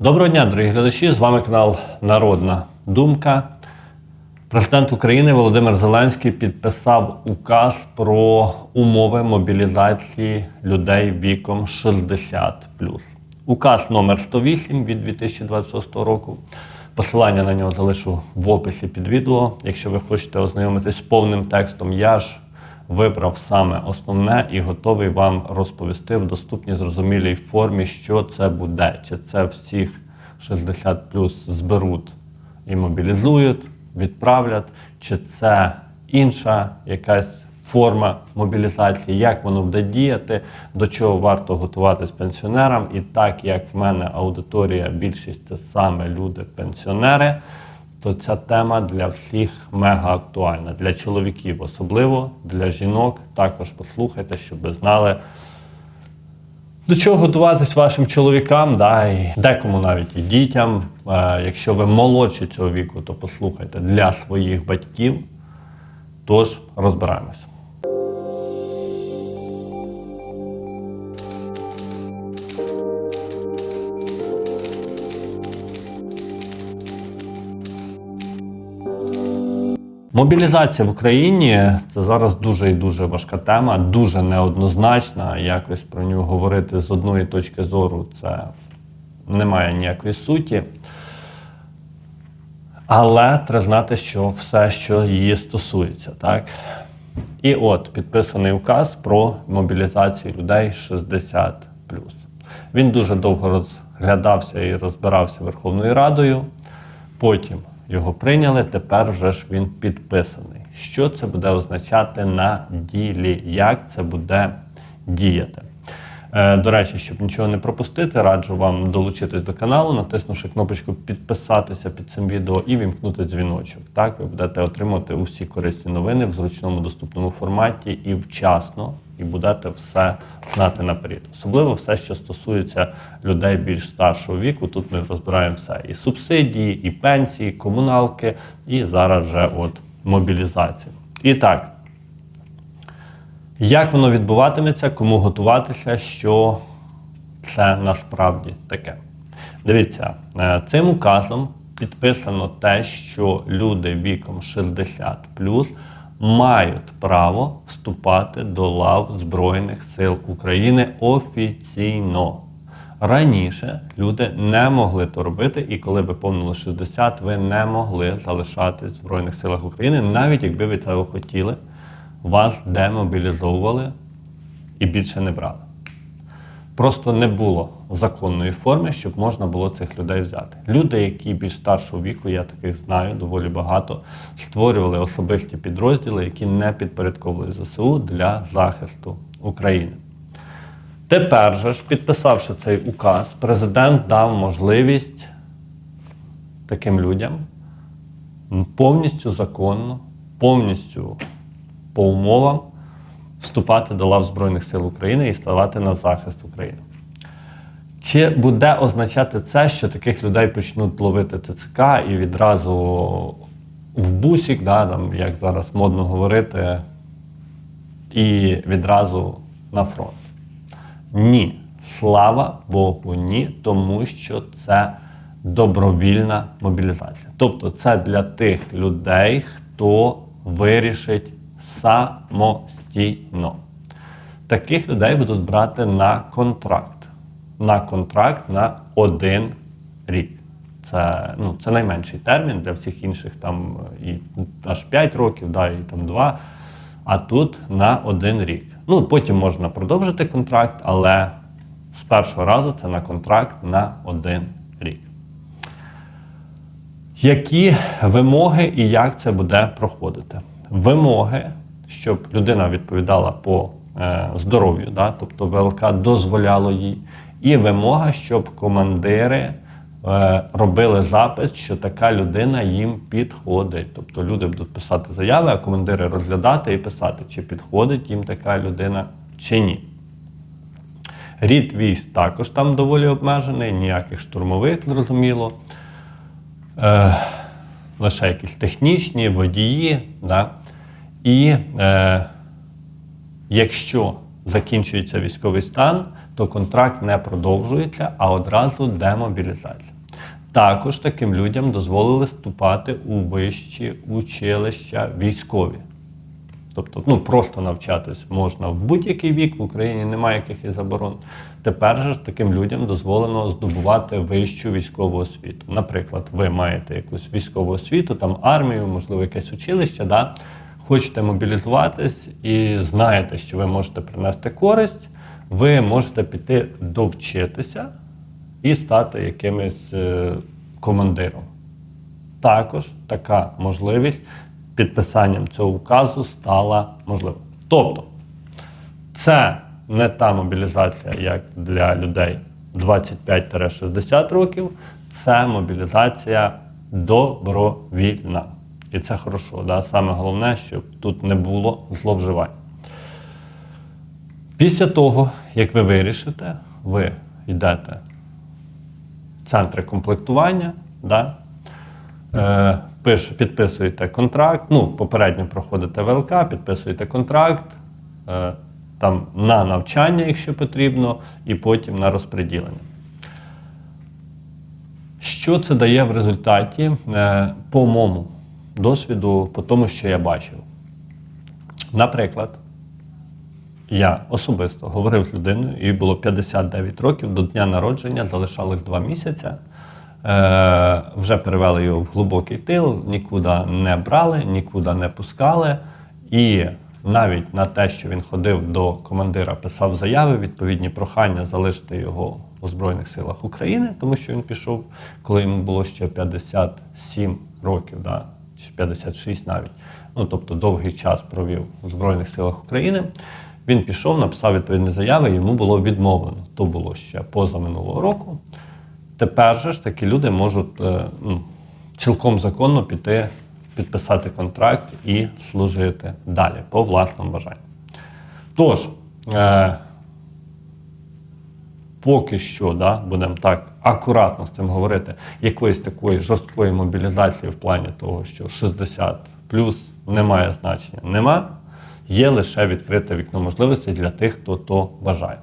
Доброго дня, дорогі глядачі! З вами канал Народна Думка. Президент України Володимир Зеленський підписав указ про умови мобілізації людей віком 60 Указ номер 108 від 2026 року. Посилання на нього залишу в описі під відео. Якщо ви хочете ознайомитись з повним текстом, я ж вибрав саме основне і готовий вам розповісти в доступній зрозумілій формі, що це буде. Чи це всіх 60 плюс зберуть і мобілізують, відправлять, чи це інша якась форма мобілізації, як воно буде діяти, до чого варто готуватись пенсіонерам. І так як в мене аудиторія, більшість це саме люди-пенсіонери, то ця тема для всіх мега актуальна. Для чоловіків особливо, для жінок також послухайте, щоб ви знали. До чого готуватись вашим чоловікам, да, і декому навіть і дітям. Якщо ви молодші цього віку, то послухайте для своїх батьків. Тож розбираємось. Мобілізація в Україні це зараз дуже і дуже важка тема, дуже неоднозначна. Якось про нього говорити з одної точки зору це не має ніякої суті. Але треба знати, що все, що її стосується, так? І от підписаний указ про мобілізацію людей 60 Він дуже довго розглядався і розбирався Верховною Радою. Потім його прийняли, тепер вже ж він підписаний. Що це буде означати на ділі? Як це буде діяти? Е, До речі, щоб нічого не пропустити, раджу вам долучитись до каналу, натиснувши кнопочку підписатися під цим відео і вімкнути дзвіночок. Так, ви будете отримувати усі корисні новини в зручному доступному форматі і вчасно, і будете все знати наперед. Особливо все, що стосується людей більш старшого віку. Тут ми розбираємо все: і субсидії, і пенсії, і комуналки, і зараз вже от мобілізація. І так. Як воно відбуватиметься, кому готуватися, що це насправді таке? Дивіться, е, цим указом підписано те, що люди віком 60 мають право вступати до лав Збройних сил України офіційно. Раніше люди не могли то робити, і коли ви повнили 60, ви не могли залишатись в Збройних силах України, навіть якби ви цього хотіли вас демобілізовували і більше не брали. Просто не було законної форми, щоб можна було цих людей взяти. Люди, які більш старшого віку, я таких знаю, доволі багато, створювали особисті підрозділи, які не підпорядковують ЗСУ для захисту України. Тепер же ж, підписавши цей указ, президент дав можливість таким людям повністю законно, повністю по умовам вступати до лав Збройних сил України і ставати на захист України. Чи буде означати це, що таких людей почнуть ловити ТЦК і відразу в бусік, да, там, як зараз модно говорити, і відразу на фронт? Ні. Слава Богу, ні, тому що це добровільна мобілізація. Тобто це для тих людей, хто вирішить самостійно. Таких людей будуть брати на контракт. На контракт на один рік. Це ну, це найменший термін для всіх інших там і аж 5 років, да, і там 2. А тут на один рік. Ну, потім можна продовжити контракт, але з першого разу це на контракт на один рік. Які вимоги і як це буде проходити? Вимоги, щоб людина відповідала по е, здоров'ю, да, тобто ВЛК дозволяло їй, і вимога, щоб командири е, робили запис, що така людина їм підходить. Тобто люди будуть писати заяви, а командири розглядати і писати, чи підходить їм така людина чи ні. Рід військ також там доволі обмежений, ніяких штурмових, зрозуміло. Е, лише якісь технічні, водії. Да? І е, якщо закінчується військовий стан, то контракт не продовжується, а одразу демобілізація. Також таким людям дозволили вступати у вищі училища військові. Тобто, ну просто навчатись можна в будь-який вік, в Україні немає якихось заборон. Тепер же таким людям дозволено здобувати вищу військову освіту. Наприклад, ви маєте якусь військову освіту, там армію, можливо, якесь училище, да? Хочете мобілізуватись і знаєте, що ви можете принести користь, ви можете піти довчитися і стати якимось е, командиром. Також така можливість підписанням цього указу стала можливою. Тобто, це не та мобілізація, як для людей 25-60 років, це мобілізація добровільна. І це хорошо. Да? Саме головне, щоб тут не було зловживань. Після того, як ви вирішите, ви йдете в центри комплектування, да? е, пиш, підписуєте контракт, ну, попередньо проходите ВЛК, підписуєте контракт е, там, на навчання, якщо потрібно, і потім на розподілення. Що це дає в результаті е, по моєму досвіду, по тому, що я бачив? Наприклад, я особисто говорив з людиною, їй було 59 років, до дня народження залишалось 2 місяці. Е, вже перевели його в глибокий тил, нікуди не брали, нікуди не пускали. І навіть на те, що він ходив до командира, писав заяви, відповідні прохання залишити його у Збройних силах України, тому що він пішов, коли йому було ще 57 років, да, чи 56 навіть. Ну, тобто довгий час провів у Збройних силах України. Він пішов, написав відповідні заяви, йому було відмовлено. То було ще поза минулого року. Тепер же ж такі люди можуть е, ну, цілком законно піти, підписати контракт і служити далі по власному бажанню. Тож, е, поки що, да, будемо так акуратно з цим говорити, якоїсь такої жорсткої мобілізації в плані того, що 60 плюс немає значення, нема. Є лише відкрите вікно можливостей для тих, хто то бажає.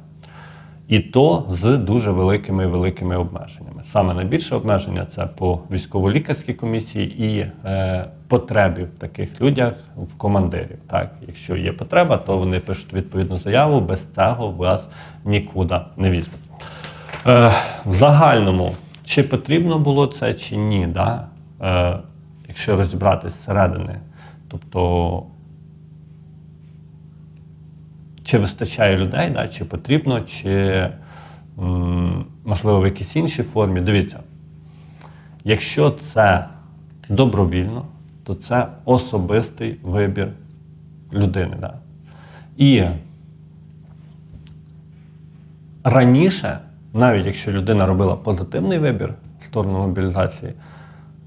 І то з дуже великими великими обмеженнями. Саме найбільше обмеження це по військово-лікарській комісії і е, потребі в таких людях в командирів. Так, якщо є потреба, то вони пишуть відповідну заяву. Без цього вас нікуди не візьмуть. Е, в загальному, чи потрібно було це, чи ні, да? е, якщо розібратись зсередини, тобто чи вистачає людей, да, чи потрібно, чи м, можливо в якійсь іншій формі. Дивіться, якщо це добровільно, то це особистий вибір людини. Да. І раніше, навіть якщо людина робила позитивний вибір в сторону мобілізації,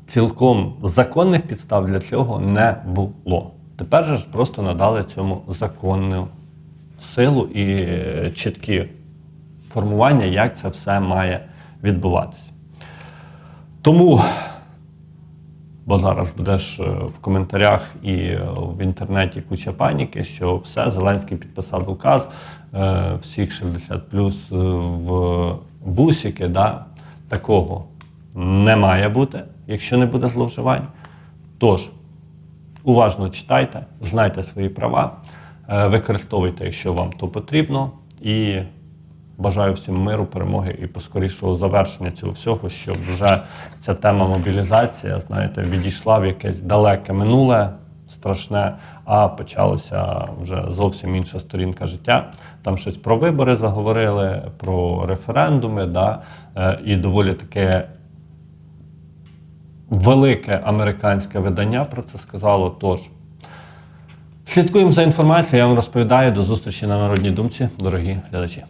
цілком законних підстав для цього не було. Тепер же просто надали цьому законну силу і е, чіткі формування, як це все має відбуватися. Тому, бо зараз будеш е, в коментарях і е, в інтернеті куча паніки, що все, Зеленський підписав указ, е, всіх 60 плюс в бусики, да, такого не має бути, якщо не буде зловживань. Тож, уважно читайте, знайте свої права, використовуйте, якщо вам то потрібно. І бажаю всім миру, перемоги і поскорішого завершення цього всього, щоб вже ця тема мобілізація, знаєте, відійшла в якесь далеке минуле, страшне, а почалася вже зовсім інша сторінка життя. Там щось про вибори заговорили, про референдуми, да, е, і доволі таке велике американське видання про це сказало. Тож слідкуємо за інформацією. Я вам розповідаю. До зустрічі на народній думці, дорогі глядачі.